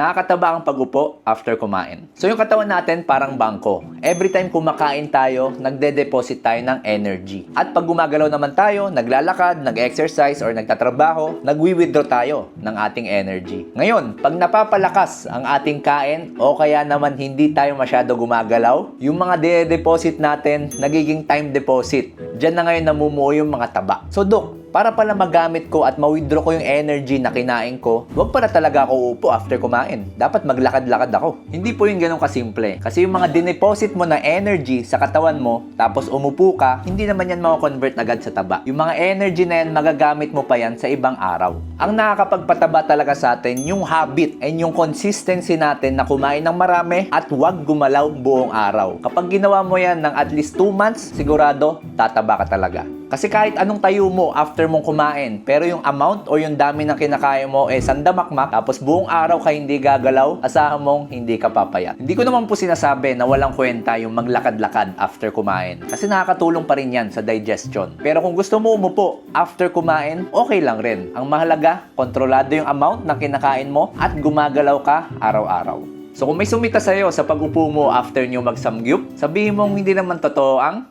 Nakakataba ang pagupo after kumain. So yung katawan natin parang bangko. Every time kumakain tayo, nagde-deposit tayo ng energy. At pag gumagalaw naman tayo, naglalakad, nag-exercise, or nagtatrabaho, nagwi-withdraw tayo ng ating energy. Ngayon, pag napapalakas ang ating kain o kaya naman hindi tayo masyado gumagalaw, yung mga de-deposit natin, nagiging time deposit. Diyan na ngayon namumuo yung mga taba. So, Dok, para pala magamit ko at ma-withdraw ko yung energy na kinain ko, wag pala talaga ako uupo after kumain. Dapat maglakad-lakad ako. Hindi po yung ganun kasimple. Kasi yung mga dineposit mo na energy sa katawan mo, tapos umupo ka, hindi naman yan mako-convert agad sa taba. Yung mga energy na yan, magagamit mo pa yan sa ibang araw. Ang nakakapagpataba talaga sa atin, yung habit and yung consistency natin na kumain ng marami at wag gumalaw buong araw. Kapag ginawa mo yan ng at least 2 months, sigurado, tataba ka talaga. Kasi kahit anong tayo mo after mong kumain, pero yung amount o yung dami ng kinakain mo eh sandamakmak, tapos buong araw ka hindi gagalaw, asahan mong hindi ka papayat. Hindi ko naman po sinasabi na walang kwenta yung maglakad-lakad after kumain. Kasi nakakatulong pa rin yan sa digestion. Pero kung gusto mo umupo after kumain, okay lang rin. Ang mahalaga, kontrolado yung amount na kinakain mo at gumagalaw ka araw-araw. So kung may sumita sa'yo sa pag-upo mo after nyo magsamgyup, sabihin mong hindi naman totoo ang